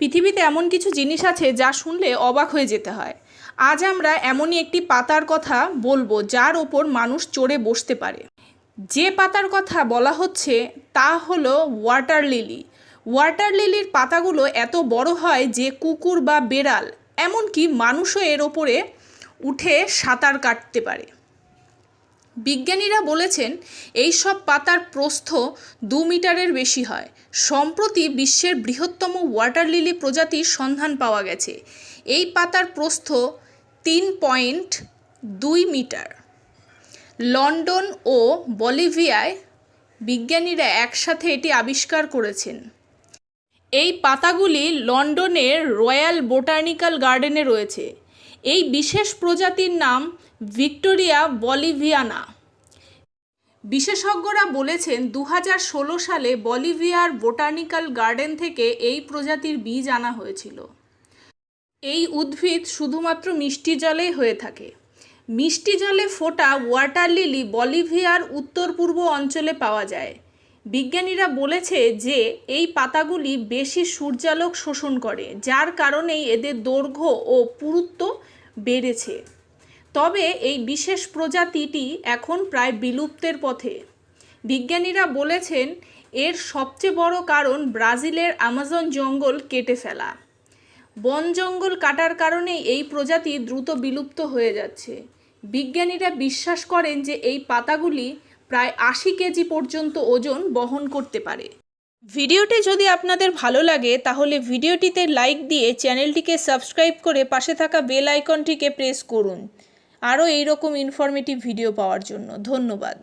পৃথিবীতে এমন কিছু জিনিস আছে যা শুনলে অবাক হয়ে যেতে হয়। আজ আমরা এমনই একটি পাতার কথা বলব যার ওপর মানুষ চড়ে বসতে পারে। যে পাতার কথা বলা হচ্ছে তা হলো ওয়াটার লিলি। ওয়াটার লিলির পাতাগুলো এত বড় হয় যে কুকুর বা বেড়াল, এমনকি মানুষও এর ওপরে উঠে সাঁতার কাটতে পারে। বিজ্ঞানীরা বলেছেন, এই সব পাতার প্রস্থ দু মিটারের বেশি হয়। সম্প্রতি বিশ্বের বৃহত্তম ওয়াটার লিলি প্রজাতির সন্ধান পাওয়া গেছে। এই পাতার প্রস্থ তিন পয়েন্ট দুই মিটার। লন্ডন ও বলিভিয়ায় বিজ্ঞানীরা একসাথে এটি আবিষ্কার করেছেন। এই পাতাগুলি লন্ডনের রয়্যাল বোটানিক্যাল গার্ডেনে রয়েছে। এই বিশেষ প্রজাতির নাম ভিক্টোরিয়া বলিভিয়ানা। বিশেষজ্ঞরা বলেছেন দু হাজার ষোলো সালে বলিভিয়ার বোটানিক্যাল গার্ডেন থেকে এই প্রজাতির বীজ আনা হয়েছিল। এই উদ্ভিদ শুধুমাত্র মিষ্টি জলেই হয়ে থাকে। মিষ্টি জলে ফোটা ওয়াটার লিলি বলিভিয়ার উত্তর পূর্ব অঞ্চলে পাওয়া যায়। বিজ্ঞানীরা বলেছে যে, এই পাতাগুলি বেশি সূর্যালোক শোষণ করে, যার কারণেই এদের দৈর্ঘ্য ও পুরুত্ব বেড়েছে। তবে এই বিশেষ প্রজাতিটি এখন প্রায় বিলুপ্তের পথে। বিজ্ঞানীরা বলেছেন, এর সবচেয়ে বড় কারণ ব্রাজিলের আমাজন জঙ্গল কেটে ফেলা। বন জঙ্গল কাটার কারণেই এই প্রজাতি দ্রুত বিলুপ্ত হয়ে যাচ্ছে। বিজ্ঞানীরা বিশ্বাস করেন যে এই পাতাগুলি প্রায় আশি কেজি পর্যন্ত ওজন বহন করতে পারে। ভিডিওটি যদি আপনাদের ভালো লাগে, তাহলে ভিডিওটিতে লাইক দিয়ে চ্যানেলটিকে সাবস্ক্রাইব করে পাশে থাকা বেল আইকনটিকে প্রেস করুন। আরও এইরকম ইনফরমেটিভ ভিডিও পাওয়ার জন্য ধন্যবাদ।